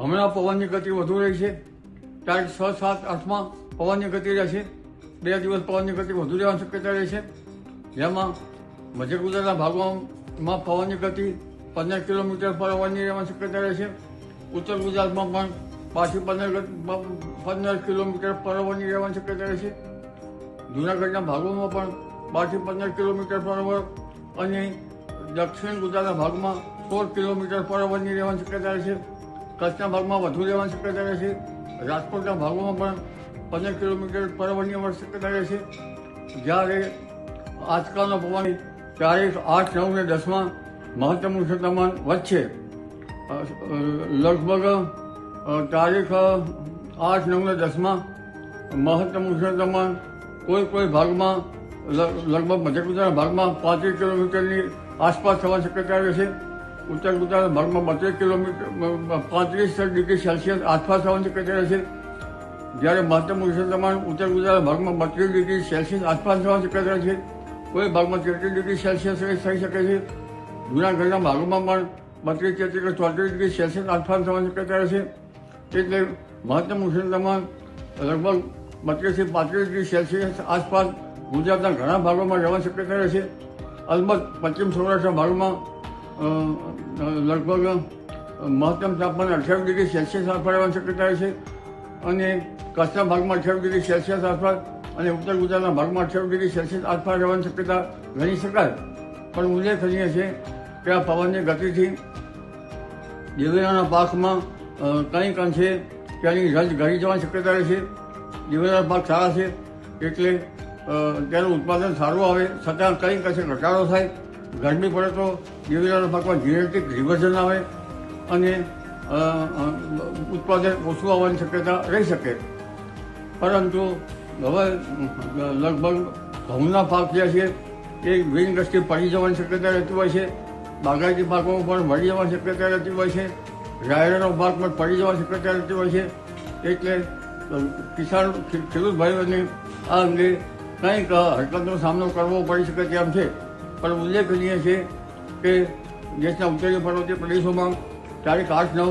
હમણાં પવનની ગતિ વધુ રહી છે. તારીખ છ, સાત આઠમાં પવનની ગતિ રહેશે બે દિવસ પવનની ગતિ વધુ રહેવાની શક્યતા રહેશે જેમાં મધ્ય ગુજરાતના ભાગોમાં પવનની ગતિ પંદર કિલોમીટર પર અવરની રહેવાની શક્યતા રહેશે ઉત્તર ગુજરાતમાં પણ પાછી પંદર પંદર કિલોમીટર પર અવરની રહેવાની શક્યતા રહેશે જૂનાગઢના ભાગોમાં પણ બારથી પંદર કિલોમીટર પર અવર અને દક્ષિણ ગુજરાતના ભાગમાં સોળ કિલોમીટર પર અવરની રહેવાની શક્યતા રહેશે કચ્છના ભાગમાં વધુ રહેવાની શક્યતા રહેશે રાજકોટના ભાગોમાં પણ પંદર કિલોમીટર પર અવરની અવર શક્યતા રહેશે જ્યારે આજકાલનો પવન તારીખ આઠ નવ ને દસમાં મહત્તમ ઉષ્ણતામાન વધશે અ, અ, લગભગ તારીખ આઠ નવ ને દસમાં મહત્તમ ઉષ્ણતામાન કોઈ કોઈ ભાગમાં લગભગ મધ્ય ગુજરાતના ભાગમાં પાંત્રીસ કિલોમીટરની આસપાસ થવાની શક્યતા રહેશે ઉત્તર ગુજરાત ભાગમાં બત્રીસ કિલોમીટર પાંત્રીસ ડિગ્રી સેલ્સિયસ આસપાસ થવાની શક્યતા છે. જ્યારે મહત્તમ ઉષ્ણતામાન ઉત્તર ગુજરાત ભાગમાં બત્રીસ ડિગ્રી સેલ્સિયસ આસપાસ થવાની શક્યતા છે. કોઈ ભાગમાં તેત્રીસ ડિગ્રી સેલ્સિયસ થઈ શકે છે. જૂનાગઢના ભાગોમાં પણ બત્રીસ, તેત્રીસ ચોત્રીસ ડિગ્રી સેલ્સિયસ આસપાસ થવાની શક્યતા રહેશે એટલે મહત્તમ ઉષ્ણતામાન લગભગ બત્રીસથી પાંત્રીસ ડિગ્રી સેલ્સિયસ આસપાસ ગુજરાતના ઘણા ભાગોમાં રહેવાની શક્યતા રહેશે અલબત્ત પશ્ચિમ સૌરાષ્ટ્રના ભાગમાં લગભગ મહત્તમ તાપમાન અઠ્યાવીસ ડિગ્રી સેલ્સિયસ આસપાસ શક્યતા છે અને કચ્છના ભાગમાં અઠ્યાવીસ ડિગ્રી સેલ્સિયસ આસપાસ અને ઉત્તર ગુજરાતના ભાગમાં અઠ્યાવીસ ડિગ્રી સેલ્સિયસ આસપાસ રહેવાની શક્યતા ગણી શકાય. પણ ઉલ્લેખનીય છે કે આ પવનની ગતિથી દિવેલાના પાકમાં કંઈક અંશે ત્યાંની રજ ઘટી જવાની શક્યતા રહેશે દિવેલાના પાક સારા છે એટલે તેનું ઉત્પાદન સારું આવે, છતાં કંઈક અંશે ઘટાડો થાય ગરમી પડે તો દેવીલાલ પાકમાં જીનેટિક રિવર્ઝન આવે અને ઉત્પાદન ઓછું આવવાની શક્યતા રહી શકે. પરંતુ હવે લગભગ ઘઉંના પાક જે છે, એ ગ્રીન દ્રષ્ટિ પડી જવાની શક્યતા રહેતી હોય છે, બાગાયતી પાકોમાં પણ મળી જવાની શક્યતા રહેતી હોય છે, રાયડાનો પાક પણ પડી જવાની શક્યતા રહેતી હોય છે, એટલે કિસાન ખેડૂત ભાઈઓને આ અંગે કંઈક હરકતનો સામનો કરવો પડી શકે તેમ છે. પણ ઉલ્લેખનીય છે કે દેશના ઉત્તરીય પર્વતીય પ્રદેશોમાં તારીખ આઠ નવ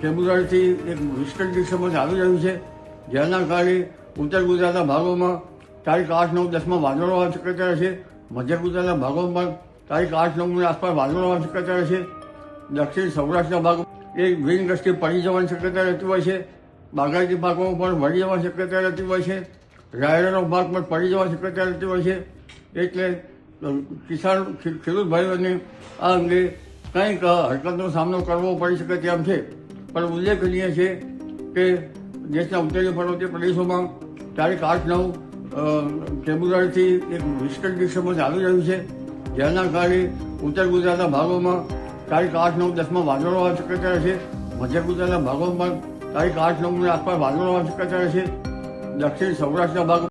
ફેબ્રુઆરીથી એક વિસ્કટ ડિસ્ટર્બન્સ આવી રહ્યું છે, જેના કારણે ઉત્તર ગુજરાતના ભાગોમાં તારીખ આઠ નવ દસમાં વાદળો આવવાની શક્યતા રહેશે મધ્ય ગુજરાતના ભાગોમાં તારીખ આઠ નવની આસપાસ વાદળો આવવાની શક્યતા રહેશે દક્ષિણ સૌરાષ્ટ્રના ભાગ એ ગ્રીન દ્રષ્ટિ પડી જવાની શક્યતા રહેતી હોય છે, બાગાયતી પાકોમાં પણ વળી જવાની શક્યતા રહેતી હોય છે, રાયડાનો ભાગ પણ પડી જવાની શક્યતા રહેતી હોય છે, એટલે કિસાન ખેડૂત ભાઈઓને આ અંગે કંઈક હરકતનો સામનો કરવો પડી શકે તેમ છે. પણ ઉલ્લેખનીય છે કે દેશના ઉત્તરીય પર્વતીય પ્રદેશોમાં તારીખ આઠ નવ ફેબ્રુઆરીથી એક વિસ્કટ ડિસ્ટર્બન્સ આવી રહ્યું છે. જેના કારણે ઉત્તર ગુજરાતના ભાગોમાં તારીખ આઠ નવ દસમાં વાદળો આવવાની શક્યતા રહેશે. મધ્ય ગુજરાતના ભાગોમાં તારીખ આઠ નવની આસપાસ વાદળો આવવાની શક્યતા રહેશે. દક્ષિણ સૌરાષ્ટ્રના ભાગ